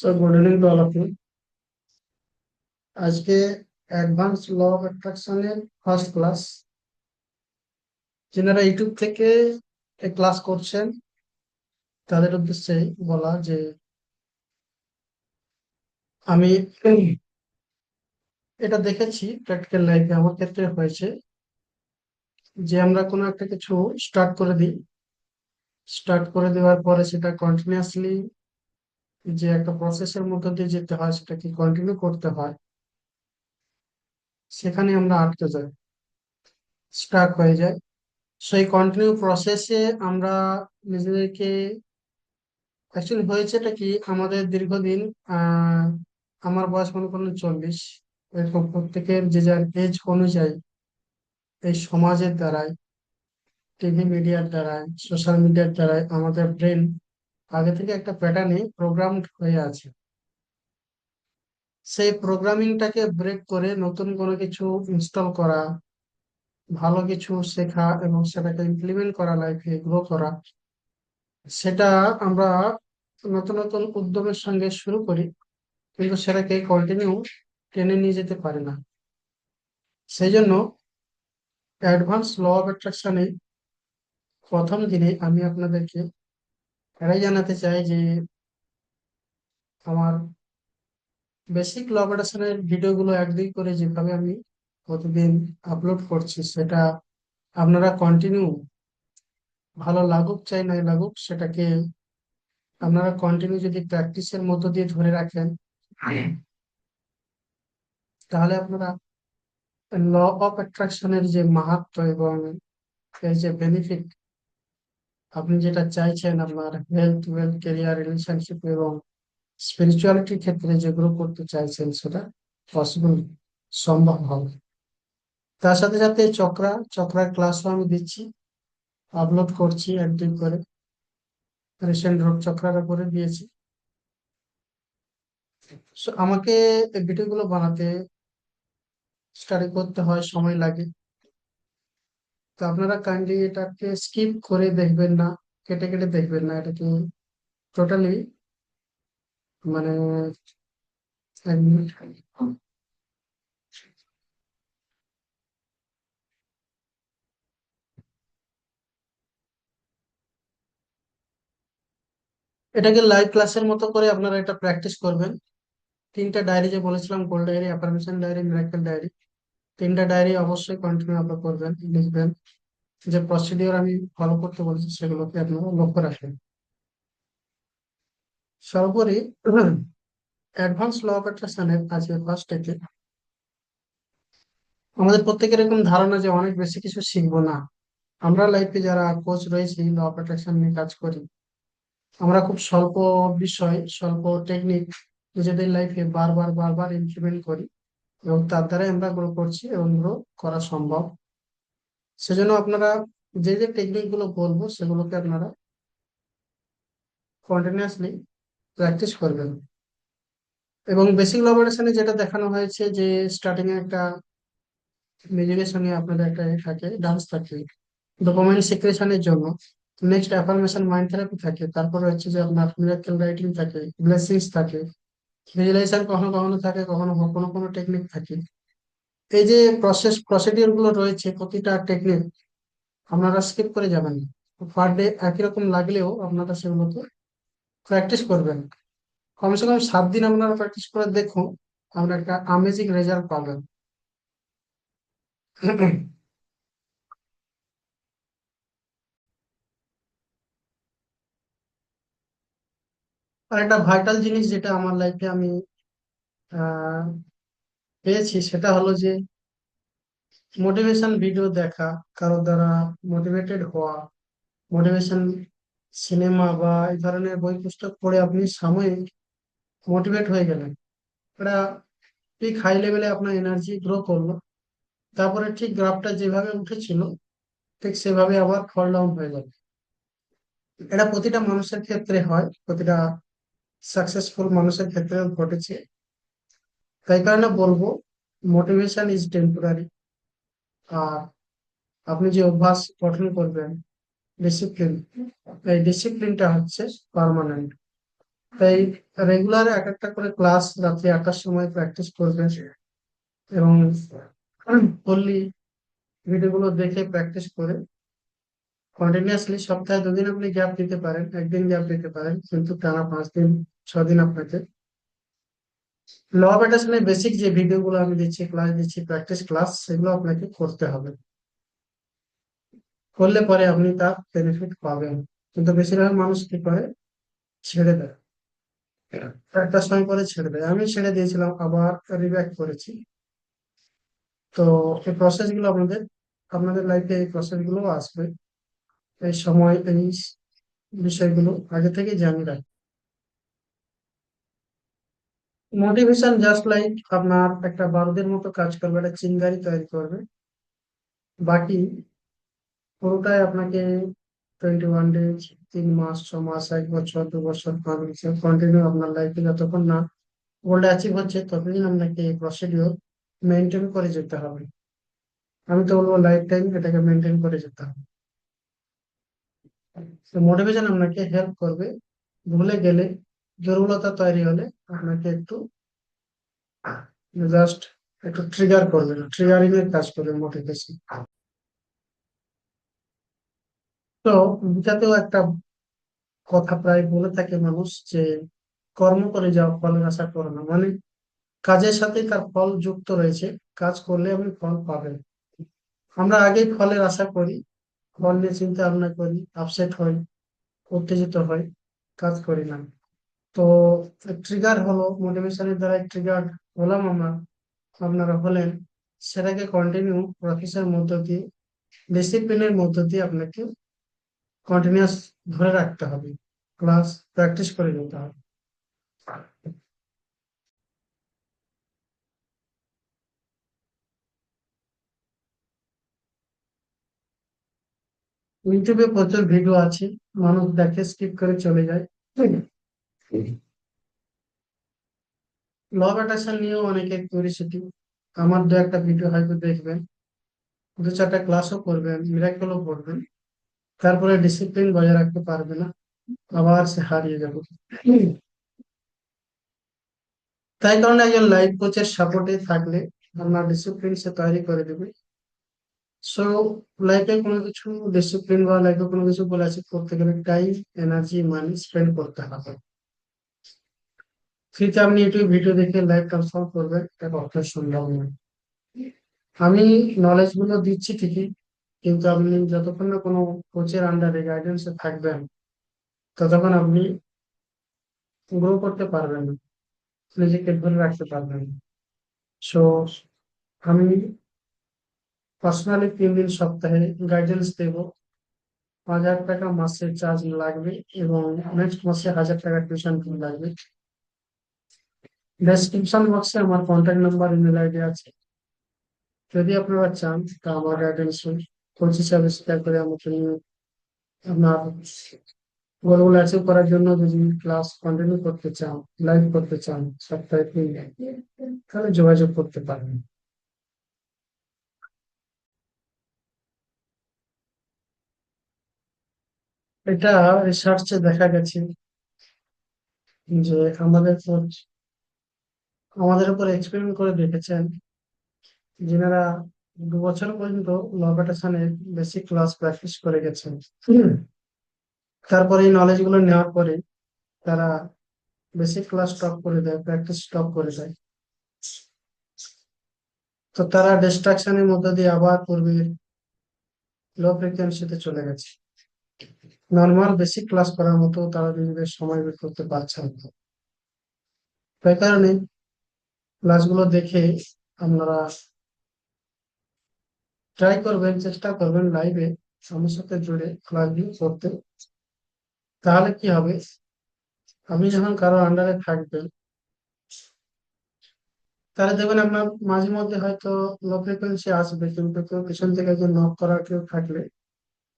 So good evening to all of you. আজকে advance law of অ্যাট্রাকশনের first class যারা YouTube থেকে class করছেন, তাদের উদ্দেশ্যে বলা যে, আমি এটা দেখেছি প্র্যাকটিক্যাল লাইফে, আমার ক্ষেত্রে হয়েছে যে, আমরা কোনো একটা কিছু স্টার্ট করে দিই স্টার্ট করে দেওয়ার পরে সেটা কন্টিনিউয়াসলি যে একটা প্রসেসের মধ্য দিয়ে যেতে হয়, সেটাকে কন্টিনিউ করতে হয়। সেখানে আমরা আটকে যাই স্টাক হয়ে যায় সেই কন্টিনিউ প্রসেসে আমরা নিজেদেরকে অ্যাকচুয়ালি হয়েছেটা কি, আমাদের দীর্ঘদিন আমার বয়স মনে করুন চল্লিশ, এরকম প্রত্যেকের যে যার এজ অনুযায়ী এই সমাজের দ্বারাই টিভি মিডিয়ার দ্বারাই সোশ্যাল মিডিয়ার দ্বারাই আমাদের ব্রেন আগে থেকে একটা প্যাটার্নে প্রোগ্রাম হয়ে আছে। সেই প্রোগ্রামিংটাকে ব্রেক করে নতুন কোনো কিছু ইনস্টল করা, ভালো কিছু শেখা এবং সেটাকে ইমপ্লিমেন্ট করা লাইফে গ্রো করা, সেটা আমরা নতুন নতুন উদ্যমের সঙ্গে শুরু করি, কিন্তু সেটাকে কন্টিনিউ টেনে নিয়ে যেতে পারি না। সেই জন্য অ্যাডভান্স ল অফ অ্যাট্রাকশনে প্রথম দিনে আমি আপনাদেরকে এটাই জানাতে চাই যে আমার বেসিক ল অফ অ্যাট্রাকশনের ভিডিওগুলো এক দুই করে যেভাবে আমি প্রতিদিন আপলোড করছি, সেটা আপনারা কন্টিনিউ ভালো লাগুক চাই নাই লাগুক, সেটাকে আপনারা কন্টিনিউ যদি প্র্যাকটিসের মধ্য দিয়ে ধরে রাখেন, তাহলে আপনারা ল অফ অ্যাট্রাকশনের যে মাহাত্ম এবং এর যে বেনিফিট আপনি যেটা চাইছেন আপনার হেলথ ওয়েলথ কেরিয়ার রিলেশনশিপ এবং স্পিরিচুয়ালিটির ক্ষেত্রে যে যেগুলো করতে চাইছেন, সেটা পসিবল সম্ভব হবে। তার সাথে সাথে চক্রা, চক্রার ক্লাসও আমি দিচ্ছি। আপলোড করছি একদিন করে। রিসেন্ট রোড চক্রার উপরে দিয়েছি। আমাকে ভিডিওগুলো বানাতে স্টাডি করতে হয়, সময় লাগে। তো আপনারা কাইন্ডলি এটাকে স্কিপ করে দেখবেন না, কেটে কেটে দেখবেন না এটাকে টোটালি মানে এটাকে লাইভ ক্লাসের মতো করে আপনারা এটা প্র্যাকটিস করবেন। তিনটা ডায়েরি যে বলেছিলাম gold diary affirmation diary miracle diary তিনটা ডায়েরি অবশ্যই কন্টিনিউ আপনারা করবেন, লিখবেন। যে প্রসিডিওর আমি ফলো করতে বলছি সেগুলোকে আপনারা লক্ষ্য রাখবেন। সর্বোপরি অ্যাডভান্স ল অফ অ্যাট্রাকশনের আজকে ফার্স্ট থেকে আমাদের প্রত্যেকের এরকম ধারণা যে অনেক বেশি কিছু শিখব না। আমরা লাইফে যারা কোচ রয়েছি ল অফ অ্যাট্রাকশন নিয়ে কাজ করি, আমরা খুব স্বল্প বিষয়, স্বল্প টেকনিক নিজেদের লাইফে বারবার বারবার ইমপ্লিমেন্ট করি। এবং তার দ্বারাই আমরা গ্রো করছি এবং গ্রো করা সম্ভব। সেজন্য আপনারা যে যে টেকনিকগুলো বলব, সেগুলোকে আপনারা কন্টিনিউয়াসলি প্র্যাকটিস করবেন। এবং বেসিক লবারেশনে যেটা দেখানো হয়েছে যে স্টার্টিং এ একটা মিউজিকের সঙ্গে আপনাদের একটা এ থাকে ডান্স থাকে ডোপামাইন সিক্রেশনের জন্য। নেক্সট অ্যাফার্মেশন মাইন্ড থেরাপি থাকে। তারপর হচ্ছে যে আপনার মিরাকেল রাইটিং থাকে ব্লেসিংস থাকে। ভিজুয়ালাইজেশন কখনো কখনো থাকে, কখনো কোনো কোনো টেকনিক থাকে। এই যে প্রসেস প্রসিডিওরগুলো রয়েছে, প্রতিটা টেকনিক আপনারা স্কিপ করে যাবেন পার ডে একই রকম লাগলেও আপনারা সেগুলোকে প্র্যাকটিস করবেন। কমসে কম সাত দিন আপনারা প্র্যাকটিস করে দেখুন, আপনারা একটা আমেজিং রেজাল্ট পাবেন। আর একটা ভাইটাল জিনিস যেটা আমার লাইফে আমি পেয়েছি সেটা হলো যে মোটিভেশন ভিডিও দেখা কারোর দ্বারা মোটিভেটেড হওয়া মোটিভেশন সিনেমা বা এই ধরনের বই পুস্তক পড়ে আপনি সাময়িক মোটিভেট হয়ে গেলেন। এটা ঠিক হাই লেভেলে আপনার এনার্জি গ্রো করল। তারপরে ঠিক গ্রাফটা যেভাবে উঠেছিল, ঠিক সেভাবে আবার ফল ডাউন হয়ে যাবে এটা প্রতিটা মানুষের ক্ষেত্রে হয়, প্রতিটা সাকসেসফুল মানুষের ক্ষেত্রে ঘটেছে। তাই কারণে বলব মোটিভেশন ইজ টেম্পোরারি আর আপনি যে অভ্যাস গঠন করবেন ডিসিপ্লিন এই ডিসিপ্লিনটা হচ্ছে পার্মানেন্ট তাই রেগুলার এক একটা করে ক্লাস রাত্রি আটটার সময় প্র্যাকটিস করবেন এবং ফুললি ভিডিওগুলো দেখে প্র্যাকটিস করে কন্টিনিউয়াসলি সপ্তাহে দুদিন আপনি গ্যাপ দিতে পারেন, একদিন গ্যাপ দিতে পারেন, কিন্তু টানা পাঁচ দিন দিন আপনাকে। ল অফ অ্যাট্রাকশনের বেসিক যে ভিডিওগুলো আমি দিচ্ছি ক্লাস দিচ্ছি প্র্যাকটিস ক্লাস সেগুলো আপনাকে করতে হবে। করলে পরে আপনি তার বেনিফিট পাবেন। কিন্তু বেশিরভাগ মানুষ কি করে? ছেড়ে দেয়। একটা সময় পরে ছেড়ে দেয়। আমি ছেড়ে দিয়েছিলাম, আবার রিব্যাক করেছি। তো এই প্রসেসগুলো আপনাদের আপনাদের লাইফে এই প্রসেসগুলো আসবে। এই সময়, এই বিষয়গুলো আগে থেকে জানিয়ে রাখ মোটিভেশন জাস্ট লাইক আপনার একটা বারুদের মতো কাজ করবে, একটা চিঙ্গারি তৈরি করবে। বাকি পুরোটাই আপনাকে টোয়েন্টি ওয়ান ডেজ তিন মাস, ছ মাস, এক বছর, দু বছর পাঁচ বছর কন্টিনিউ আপনার লাইফে যতক্ষণ না গোল্ড অ্যাচিভ হচ্ছে, ততদিন আপনাকে এই প্রসিডিওর মেনটেন করে যেতে হবে। আমি তো বলব লাইফ টাইম এটাকে মেনটেন করে যেতে হবে। মোটিভেশন আপনাকে হেল্প করবে। ভুলে গেলে দুর্বলতা তৈরি হলে আপনাকে একটু জাস্ট একটু ট্রিগার করবে না ট্রিগারিং এর কাজ করবে মোটিভেশন তো এটাতেও একটা কথা প্রায় বলে থাকে মানুষ যে, কর্ম করে যাও, ফলের আশা করো না। মানে কাজের সাথে তার ফল যুক্ত রয়েছে। কাজ করলে আপনি ফল পাবেন। আমরা আগেই ফলের আশা করি, ফল নিয়ে চিন্তা ভাবনা করি আপসেট হই, উত্তেজিত হই, কাজ করি না। তো ট্রিগার হলো মোটিভেশনের দ্বারা ট্রিগার হলাম আমরা। আপনারা হলেন সেটাকে কন্টিনিউ প্রফেসের মধ্য দিয়ে ডিসিপ্লিনের মধ্য দিয়ে আপনাকে কন্টিনিউয়াস ধরে রাখতে হবে। ক্লাস প্র্যাকটিস করে যেতে হবে। ইউটিউবে প্রচুর ভিডিও আছে, মানুষ দেখে স্কিপ করে চলে যায়। ল অফ অ্যাট্রাকশন নিয়েও অনেকে কিউরিসিটি আমার দু একটা ভিডিও হয়তো দেখবেন। দু চারটা ক্লাসও করবেন মিরাকেলও পড়বেন তারপরে ডিসিপ্লিন বজায় রাখতে পারবে না। আবার সে হারিয়ে যাবে। তাই কারণে একজন লাইফ কোচের সাপোর্টে থাকলে আপনার ডিসিপ্লিন সে তৈরি করে দেবে। সো লাইফে কোনো কিছু ডিসিপ্লিন বা লাইফে কোনো কিছু বলে আছে করতে গেলে টাইম এনার্জি মানি স্পেন্ড করতে হবে। ফ্রিতে আপনি ইউটিউব ভিডিও দেখে লাইফ ট্রান্সফর্ম করবেন এটা কখনো সম্ভব নয় আমি নলেজগুলো দিচ্ছি ঠিকই, কিন্তু আপনি যতক্ষণ না কোনো কোচের আন্ডারে গাইডেন্সে থাকবেন, ততক্ষণ আপনি গ্রো করতে পারবেন না, নিজেকে ধরে রাখতে পারবেন সো আমি পার্সোনালি তিন দিন সপ্তাহে গাইডেন্স দেব। হাজার টাকা মাসে চার্জ লাগবে এবং নেক্সট মাসে হাজার টাকা টিউশন ফি লাগবে। ডেসক্রিপশন বক্সে আমার কন্ট্যাক্ট নাম্বার ইমেল আইডি আছে যদি আপনারা চান তা আমার গাইডেন্স কোচ শেয়ার করে আমাকে আপনার গোলগুলো অ্যাচিভ করার জন্য যদি ক্লাস কন্টিনিউ করতে চান লাইভ করতে চান সপ্তাহে তিন তাহলে যোগাযোগ করতে পারেন এটা রিসার্চে দেখা গেছে যে আমাদের আমাদের উপর এক্সপেরিমেন্ট করে দেখেছেন। যেনারা দু বছর পর্যন্ত ল বেসিক ক্লাস প্র্যাকটিস করে গেছেন। তারপরে এই নলেজগুলো নেওয়ার পরে তারা বেসিক ক্লাস স্টপ করে দেয় প্র্যাকটিস স্টপ করে দেয়। তো তারা ডিস্ট্রাকশনের মধ্য দিয়ে আবার পূর্বের লো ফ্রিকোয়েন্সিতে চলে গেছে। নর্মাল বেসিক ক্লাস করার মতো তারা নিজেদের সময় বের করতে পারছে না তাই কারণে ক্লাসগুলো দেখে আপনারা ট্রাই করবেন, চেষ্টা করবেন লাইভে আমার সাথে জুড়ে ক্লাসগুলো করতে। তাহলে কি হবে? আপনি যখন কারও আন্ডারে থাকবেন, তাহলে দেখবেন আপনার মাঝে মধ্যে হয়তো লো ফ্রিকোয়েন্সি আসবে, কিন্তু কেউ পিছন থেকে যে নক করা কেউ থাকলে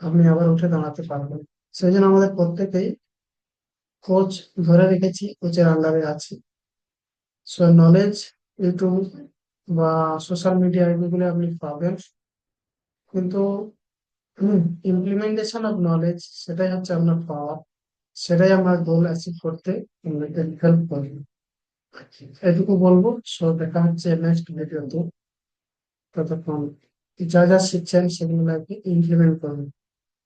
আপনি আবার উঠে দাঁড়াতে পারবেন। সেই জন্য আমাদের প্রত্যেকেই কোচ ধরে রেখেছি কোচের আন্ডারে আছি। সো নলেজ ইউটিউব বা সোশ্যাল মিডিয়া এগুলো আপনি পাবেন। কিন্তু ইমপ্লিমেন্টেশন অফ নলেজ সেটাই হচ্ছে আপনার পাওয়ার সেটাই আমার গোল অ্যাচিভ করতে হেল্প করবে। এটুকু বলব। সো দেখা হচ্ছে নেক্সট ভিডিওতে ততক্ষণ যা যা শিখছেন সেগুলো ইমপ্লিমেন্ট করুন